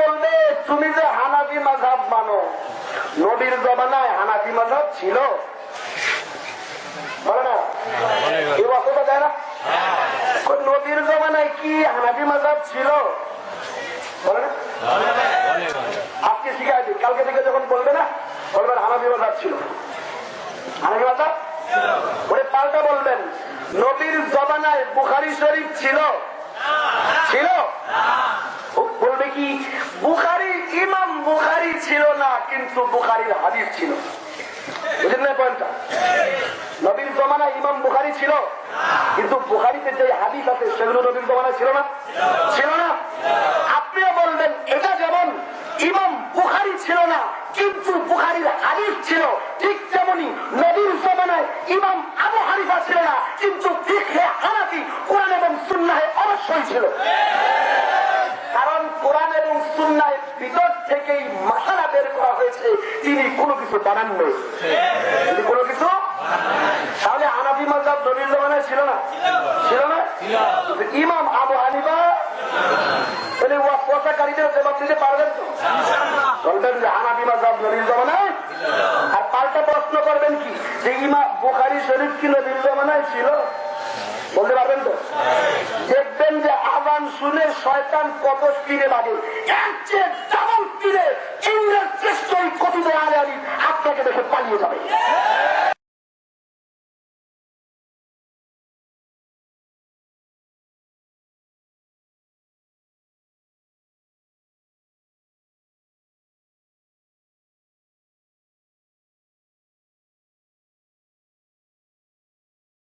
বলবে, তুমি হানাফি মাঝাব ছিল। বলে না? এই অতটা দেয় না? নবীর জমানায় কি হানাফি মাঝাব ছিল? বলে না? আজকে শিখাই দিই কালকে থেকে যখন বলবে না, বলবেন হানাফি মাঝাব ছিল। হানাফি মাঝাব ওরে পাল্টা বলবেন। নবীর জমানায় বুখারি শরীফ ছিল। ছিল? বলবে কি, বুখারি ইমাম বুখারি ছিল না, কিন্তু বুখারির হাদিস ছিল। বুঝলেন না পয়েন্টটা? নবীর জমানা ইমাম বুখারি ছিল, কিন্তু বুখারিতে যে হাদিস আছে, সেগুলো নবীর জমানায় ছিল না? ছিল না? আপনিও বলবেন, এটা যেমন ইমাম ছিল না, কিন্তু বুখারির হাদিস ছিল, ঠিক তেমনি নবীর জমানায় ইমাম আবু হানিফা ছিল না, কিন্তু ফিকহে হানাফি কোরআন এবং সুন্নাহে অবশ্যই ছিল। কারণ কোরআন এবং সুন্নায় ভিতর থেকেই মাসালা বের করা হয়েছে, তিনি কোনো কিছু বানান নেই। তিনি কোনো কিছু তাহলে হানাফি মজাব নবীর জমানায় ছিল না? ছিল না? ইমাম আবু হানিফা, তাহলে ওয়াসাকারীদের জবাব দিতে পারবেন তো? বলবেন যে হানাবি মাজাব নবীর জমানায়? আর পাল্টা প্রশ্ন করবেন কি? যে ইমা বুখারি শরীফ কি নবীর জমানায় ছিল? বলতে পারবেন তো? দেখবেন যে আজান শুনে শয়তান কত স্পিডে লাগে এর চেয়ে ডাবল স্পিডে ইংরেজ চেষ্টাই কথিত আলে আলী আপনাকে দেখে পালিয়ে যাবে।